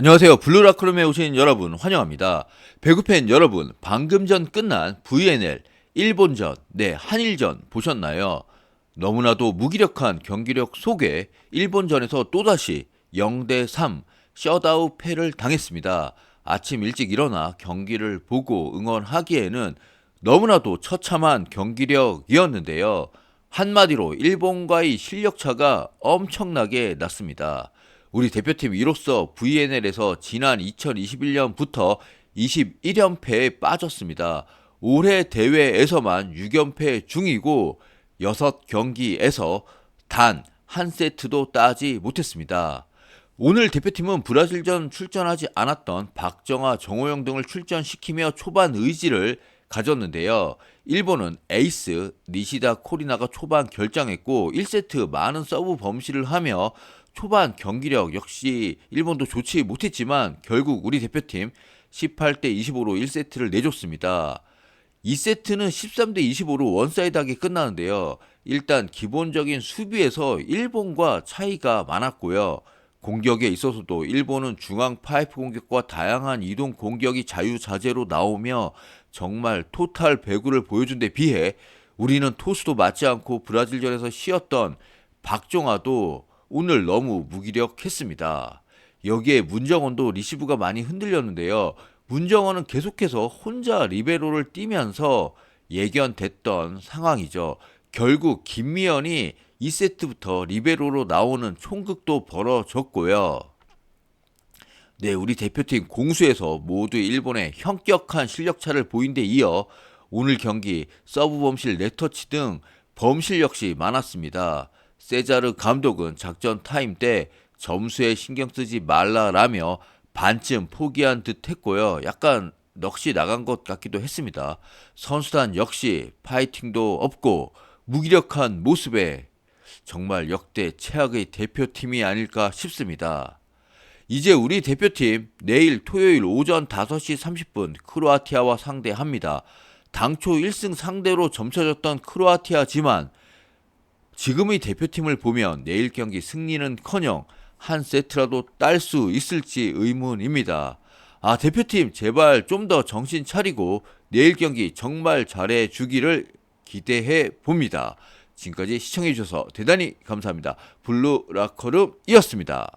안녕하세요. 블루라크룸에 오신 여러분 환영합니다. 배구팬 여러분, 방금 전 끝난 VNL 일본전, 네, 한일전 보셨나요? 너무나도 무기력한 경기력 속에 일본전에서 또다시 0대 3 셧아웃 패를 당했습니다. 아침 일찍 일어나 경기를 보고 응원하기에는 너무나도 처참한 경기력이었는데요. 한마디로 일본과의 실력 차가 엄청나게 났습니다. 우리 대표팀 이로써 VNL에서 지난 2021년부터 21연패에 빠졌습니다. 올해 대회에서만 6연패 중이고 6경기에서 단 한 세트도 따지 못했습니다. 오늘 대표팀은 브라질전 출전하지 않았던 박정아, 정호영 등을 출전시키며 초반 의지를 가졌는데요. 일본은 에이스 니시다 코리나가 초반 결장했고 1세트 많은 서브 범실을 하며 초반 경기력 역시 일본도 좋지 못했지만 결국 우리 대표팀 18대 25로 1세트를 내줬습니다. 2세트는 13대 25로 원사이드하게 끝나는데요. 일단 기본적인 수비에서 일본과 차이가 많았고요. 공격에 있어서도 일본은 중앙 파이프 공격과 다양한 이동 공격이 자유자재로 나오며 정말 토탈 배구를 보여준 데 비해 우리는 토스도 맞지 않고 브라질전에서 쉬었던 박종아도 오늘 너무 무기력했습니다. 여기에 문정원도 리시브가 많이 흔들렸는데요. 문정원은 계속해서 혼자 리베로를 뛰면서 예견됐던 상황이죠. 결국 김미연이 2세트부터 리베로로 나오는 총극도 벌어졌고요. 네, 우리 대표팀 공수에서 모두 일본의 현격한 실력차를 보인 데 이어 오늘 경기 서브 범실 네터치 등 범실 역시 많았습니다. 세자르 감독은 작전 타임 때 점수에 신경 쓰지 말라라며 반쯤 포기한 듯 했고요. 약간 넋이 나간 것 같기도 했습니다. 선수단 역시 파이팅도 없고 무기력한 모습에 정말 역대 최악의 대표팀이 아닐까 싶습니다. 이제 우리 대표팀 내일 토요일 오전 5시 30분 크로아티아와 상대합니다. 당초 1승 상대로 점쳐졌던 크로아티아지만 지금의 대표팀을 보면 내일 경기 승리는커녕 한 세트라도 딸 수 있을지 의문입니다. 아 대표팀 제발 좀 더 정신 차리고 내일 경기 정말 잘해 주기를 기대해 봅니다. 지금까지 시청해 주셔서 대단히 감사합니다. 블루 라커룸이었습니다.